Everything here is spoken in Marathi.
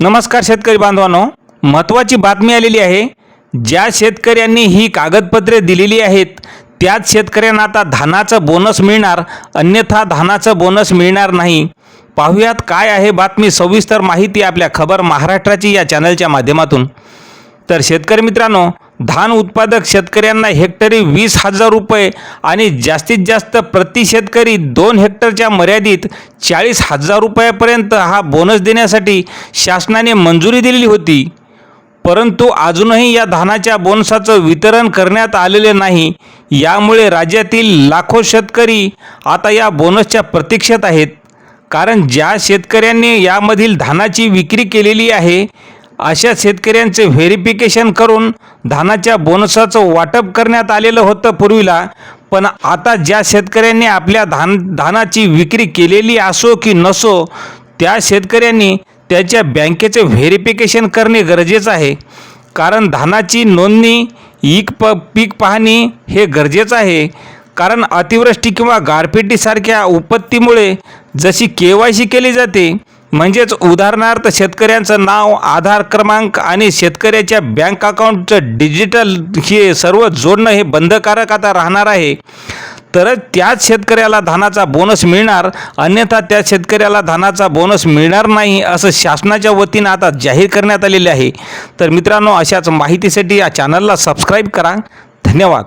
नमस्कार शेतकरी बांधवांनो. महत्त्वाची बातमी आलेली आहे. ज्या शेतकऱ्यांनी ही कागदपत्रे दिलेली आहेत त्याच शेतकऱ्यांना आता धानाचं बोनस मिळणार अन्यथा धानाचं बोनस मिळणार नाही. पाहुयात काय आहे बातमी सविस्तर माहिती आपल्या खबर महाराष्ट्राची या चॅनलच्या माध्यमातून. तर शेतकरी मित्रांनो धान उत्पादक शेतकऱ्यांना हेक्टरी वीस हजार रुपये आणि जास्तीत जास्त प्रति शेतकरी दोन हेक्टरच्या मर्यादित चाळीस हजार रुपयापर्यंत हा बोनस देण्यासाठी शासनाने मंजुरी दिलेली होती. परंतु अजूनही या धानाच्या बोनसाचं वितरण करण्यात आलेले नाही. यामुळे राज्यातील लाखो शेतकरी आता या बोनसच्या प्रतीक्षेत आहेत. कारण ज्या शेतकऱ्यांनी यामधील धानाची विक्री केलेली आहे अशा शेतकऱ्यांचे व्हेरिफिकेशन करून धानाच्या बोनसाचं वाटप करण्यात आलेलं होतं पूर्वीला. पण आता ज्या शेतकऱ्यांनी आपल्या धान धानाची विक्री केलेली असो की नसो त्या शेतकऱ्यांनी त्याच्या बँकेचे व्हेरिफिकेशन करणे गरजेचं आहे. कारण धानाची नोंदणी ईक प पीक पाहणी हे गरजेचं आहे. कारण अतिवृष्टी किंवा गारपिटीसारख्या उपत्तीमुळे जशी के वाय सी केली जाते म्हणजेच उदाहरणार्थ शेतकऱ्यांचं नाव आधार क्रमांक आणि शेतकऱ्याच्या बँक अकाउंटचं डिजिटल हे सर्व जोडणं हे बंधकारक आता राहणार आहे. तरच त्याच शेतकऱ्याला धानाचा बोनस मिळणार अन्यथा त्या शेतकऱ्याला धानाचा बोनस मिळणार नाही असं शासनाच्या वतीनं आता जाहीर करण्यात आलेले आहे. तर मित्रांनो अशाच माहितीसाठी या चॅनलला सबस्क्राईब करा. धन्यवाद.